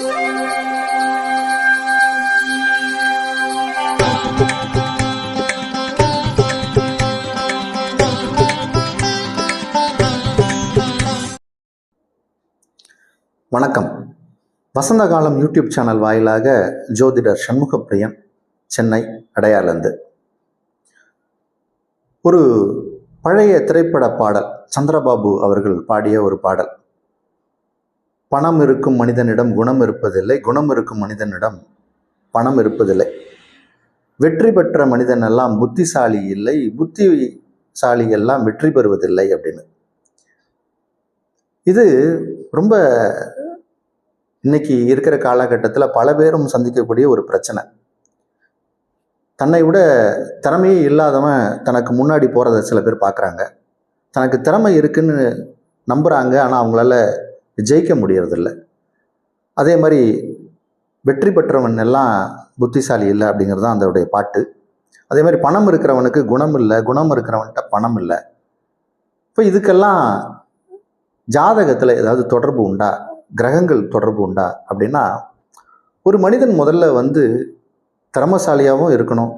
வணக்கம். வசந்த காலம் YouTube channel வாயிலாக ஜோதிடர் சண்முகப்பிரியன் சென்னை அடையாளந்து ஒரு பழைய திரைப்பட பாடல் சந்திரபாபு அவர்கள் பாடிய ஒரு பாடல். பணம் இருக்கும் மனிதனிடம் குணம் இருப்பதில்லை குணம் இருக்கும் மனிதனிடம் பணம் இருப்பதில்லை. வெற்றி பெற்ற மனிதன் எல்லாம் புத்திசாலி இல்லை புத்திசாலி எல்லாம் வெற்றி பெறுவதில்லை அப்படின்னு. இது ரொம்ப இன்னைக்கு இருக்கிற காலகட்டத்தில் பல பேரும் சந்திக்கக்கூடிய ஒரு பிரச்சனை. தன்னை விட திறமையே இல்லாதவன் தனக்கு முன்னாடி போகிறத சில பேர் பார்க்குறாங்க. தனக்கு திறமை இருக்குன்னு நம்புகிறாங்க ஆனால் அவங்களால ஜெயிக்க முடியறதில்ல. அதே மாதிரி வெற்றி பெற்றவன் எல்லாம் புத்திசாலி இல்லை அப்படிங்கிறது தான் அதோடைய பாட்டு. அதே மாதிரி பணம் இருக்கிறவனுக்கு குணம் இல்லை குணம் இருக்கிறவன்கிட்ட பணம் இல்லை. இப்போ இதுக்கெல்லாம் ஜாதகத்தில் ஏதாவது தொடர்பு உண்டா? கிரகங்கள் தொடர்பு உண்டா? அப்படின்னா ஒரு மனிதன் முதல்ல வந்து திறமசாலியாகவும் இருக்கணும்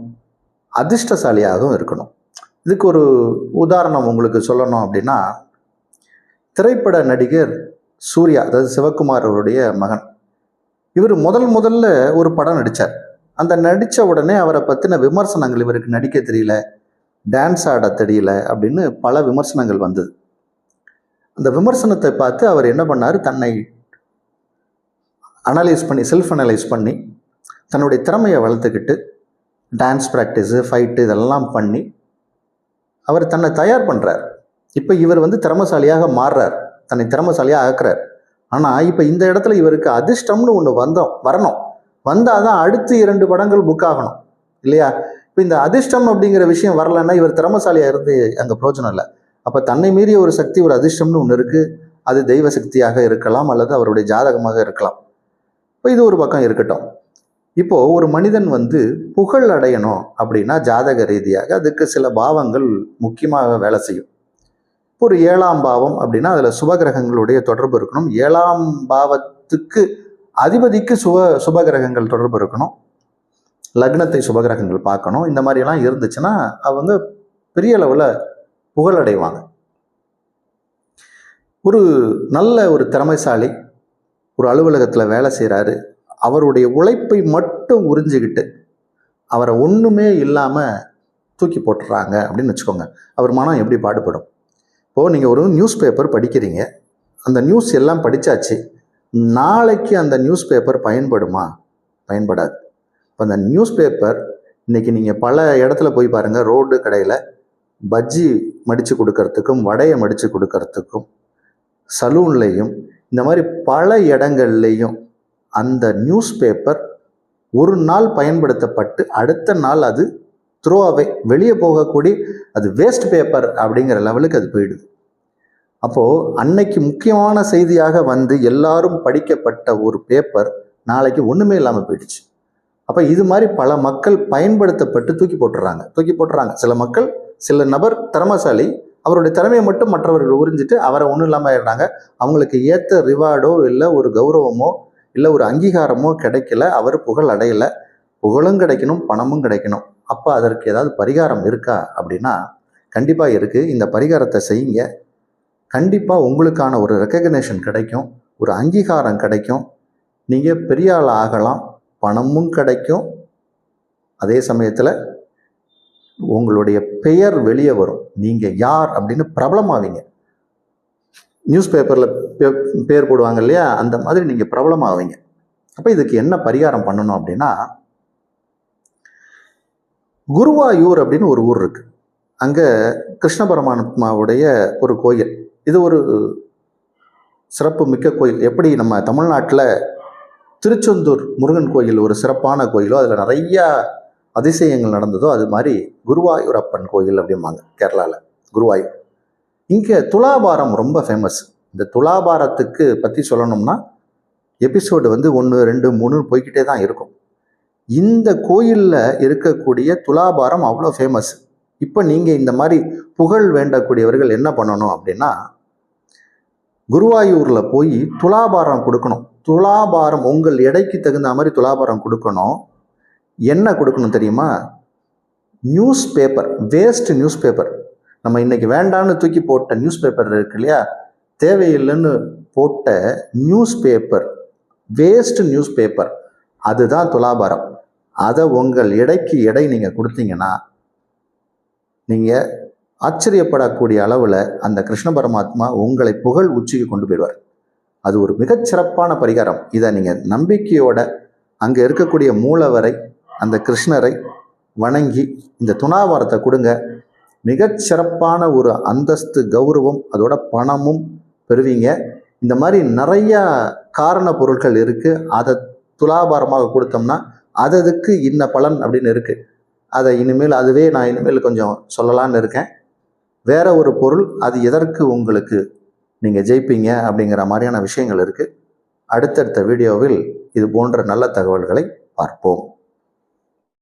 அதிர்ஷ்டசாலியாகவும் இருக்கணும். இதுக்கு ஒரு உதாரணம் உங்களுக்கு சொல்லணும் அப்படின்னா திரைப்பட நடிகர் சூர்யா அதாவது சிவகுமார் அவருடைய மகன். இவர் முதல் முதல்ல ஒரு படம் நடித்தார் அந்த நடித்த உடனே அவரை பற்றின விமர்சனங்கள் இவருக்கு நடிக்க தெரியல டான்ஸ் ஆட தெரியல அப்படின்னு பல விமர்சனங்கள் வந்தது. அந்த விமர்சனத்தை பார்த்து அவர் என்ன பண்ணார்? தன்னை அனலைஸ் பண்ணி செல்ஃப் அனலைஸ் பண்ணி தன்னுடைய திறமையை வளர்த்துக்கிட்டு டான்ஸ் ப்ராக்டிஸு ஃபைட்டு இதெல்லாம் பண்ணி அவர் தன்னை தயார் பண்ணுறார் இப்போ இவர் வந்து திறமசாலியாக மாறுறார். தன்னை திறமசாலியாக ஆக்குறார். ஆனால் இப்போ இந்த இடத்துல இவருக்கு அதிர்ஷ்டம்னு ஒன்று வந்தோம் வரணும். வந்தால் தான் அடுத்து இரண்டு படங்கள் புக் ஆகணும். இல்லையா? இப்போ இந்த அதிர்ஷ்டம் அப்படிங்கிற விஷயம் வரலன்னா இவர் திறமசாலியாக இருந்து அங்கே பிரோஜனம் இல்லை. அப்போ தன்னை மீறிய ஒரு சக்தி ஒரு அதிர்ஷ்டம்னு ஒன்று இருக்குது அது தெய்வ சக்தியாக இருக்கலாம் அல்லது அவருடைய ஜாதகமாக இருக்கலாம். இப்போ இது ஒரு பக்கம் இருக்கட்டும். இப்போது ஒரு மனிதன் வந்து புகழ் அடையணும் அப்படின்னா ஜாதக ரீதியாக அதுக்கு சில பாவங்கள் முக்கியமாக வேலை செய்யும். ஒரு ஏழாம் பாவம் அப்படின்னா அதில் சுபகிரகங்களுடைய தொடர்பு இருக்கணும். ஏழாம் பாவத்துக்கு அதிபதிக்கு சுப சுபகிரகங்கள் தொடர்பு இருக்கணும். லக்னத்தை சுபகிரகங்கள் பார்க்கணும். இந்த மாதிரியெல்லாம் இருந்துச்சுன்னா அவங்க பெரிய அளவில் புகழடைவாங்க. ஒரு நல்ல ஒரு திறமைசாலி ஒரு அலுவலகத்தில் வேலை செய்கிறாரு அவருடைய உழைப்பை மட்டும் உறிஞ்சிக்கிட்டு அவரை ஒன்றுமே இல்லாமல் தூக்கி போட்டுறாங்க அப்படின்னு வச்சுக்கோங்க. அவர் மனம் எப்படி பாடுபடும்? இப்போது நீங்கள் ஒரு நியூஸ் பேப்பர் படிக்கிறீங்க. அந்த நியூஸ் எல்லாம் படித்தாச்சு நாளைக்கு அந்த நியூஸ் பேப்பர் பயன்படுமா? பயன்படாது. இப்போ அந்த நியூஸ் பேப்பர் இன்றைக்கி நீங்கள் பல இடத்துல போய் பாருங்கள் ரோடு கடையில் பஜ்ஜி மடித்து கொடுக்கறதுக்கும் வடையை மடித்து கொடுக்கறதுக்கும் சலூன்லேயும் இந்த மாதிரி பல இடங்கள்லேயும் அந்த நியூஸ் பேப்பர் ஒரு நாள் பயன்படுத்தப்பட்டு அடுத்த நாள் அது த்ரோ அவே வெளியே போகக்கூடிய அது வேஸ்ட் பேப்பர் அப்படிங்கிற லெவலுக்கு அது போயிடுது. அப்போது அன்னைக்கு முக்கியமான செய்தியாக வந்து எல்லாரும் படிக்கப்பட்ட ஒரு பேப்பர் நாளைக்கு ஒன்றுமே இல்லாமல் போயிடுச்சு. அப்போ இது மாதிரி பல மக்கள் பயன்படுத்தப்பட்டு தூக்கி போட்டுறாங்க. தூக்கி போட்டுறாங்க. சில மக்கள் சில நபர் திறமசாலி அவருடைய திறமையை மட்டும் மற்றவர்கள் உறிஞ்சிட்டு அவரை ஒன்றும் இல்லாமல் ஆயிடுறாங்க. அவங்களுக்கு ஏற்ற ரிவார்டோ இல்லை ஒரு கௌரவமோ இல்லை ஒரு அங்கீகாரமோ கிடைக்கல. அவர் புகழ் அடையலை. புகழும் கிடைக்கணும் பணமும் கிடைக்கணும். அப்போ அதற்கு ஏதாவது பரிகாரம் இருக்கா அப்படின்னா கண்டிப்பாக இருக்குது இந்த பரிகாரத்தை செய்யுங்க. கண்டிப்பாக உங்களுக்கான ஒரு ரெக்கக்னேஷன் கிடைக்கும். ஒரு அங்கீகாரம் கிடைக்கும். நீங்கள் பெரிய ஆள் ஆகலாம். பணமும் கிடைக்கும். அதே சமயத்தில் உங்களுடைய பெயர் வெளியே வரும். நீங்கள் யார் அப்படின்னு பிரபலமாவீங்க. நியூஸ் பேப்பரில் பேர் போடுவாங்க இல்லையா? அந்த மாதிரி நீங்கள் பிரபலமாவீங்க. அப்போ இதுக்கு என்ன பரிகாரம் பண்ணணும் அப்படின்னா குருவாயூர் அப்படின்னு ஒரு ஊர் இருக்குது அங்கே கிருஷ்ண பரமாத்மாவுடைய ஒரு கோயில். இது ஒரு சிறப்பு மிக்க கோயில். எப்படி நம்ம தமிழ்நாட்டில் திருச்செந்தூர் முருகன் கோயில் ஒரு சிறப்பான கோயிலோ அதில் நிறையா அதிசயங்கள் நடந்ததோ அது மாதிரி குருவாயூரப்பன் கோயில் அப்படிம்பாங்க கேரளாவில் குருவாயூர். இங்கே துலாபாரம் ரொம்ப ஃபேமஸ் இந்த துலாபாரத்துக்கு பற்றி சொல்லணும்னா எபிசோடு வந்து ஒன்று ரெண்டு மூணு போய்கிட்டே தான் இருக்கும். இந்த கோயிலில் இருக்கக்கூடிய துலாபாரம் அவ்வளோ ஃபேமஸ் இப்போ நீங்கள் இந்த மாதிரி புகழ் வேண்டக்கூடியவர்கள் என்ன பண்ணணும் அப்படின்னா குருவாயூரில் போய் துலாபாரம் கொடுக்கணும். துலாபாரம் உங்கள் எடைக்கு தகுந்த மாதிரி துலாபாரம் கொடுக்கணும். என்ன கொடுக்கணும் தெரியுமா? News paper waste news paper நம்ம இன்னைக்கு வேண்டான்னு தூக்கி போட்ட நியூஸ் பேப்பர் இருக்கு இல்லையா? தேவையில்லைன்னு போட்ட news paper waste news paper அதுதான் துலாபாரம். அதை உங்கள் எடைக்கு எடை நீங்கள் கொடுத்தீங்கன்னா நீங்கள் ஆச்சரியப்படக்கூடிய அளவில் அந்த கிருஷ்ண பரமாத்மா உங்களை புகழ் உச்சிக்கு கொண்டு போயிடுவார். அது ஒரு மிகச்சிறப்பான பரிகாரம். இதை நீங்கள் நம்பிக்கையோட அங்கே இருக்கக்கூடிய மூலவரை அந்த கிருஷ்ணரை வணங்கி இந்த துணாவாரத்தை கொடுங்க. மிகச்சிறப்பான ஒரு அந்தஸ்து கௌரவம் அதோட பணமும் பெறுவீங்க. இந்த மாதிரி நிறையா காரண பொருட்கள் இருக்குது அதை துலாபாரமாக கொடுத்தோம்னா அது அதுக்கு இன்ன பலன் அப்படின்னு இருக்குது அதை இனிமேல் அதுவே நான் இனிமேல் கொஞ்சம் சொல்லலான்னு இருக்கேன். வேற ஒரு பொருள் அது எதற்கு உங்களுக்கு நீங்கள் ஜெயிப்பீங்க அப்படிங்கிற மாதிரியான விஷயங்கள் இருக்குது அடுத்தடுத்த வீடியோவில் இது போன்ற நல்ல தகவல்களை பார்ப்போம்.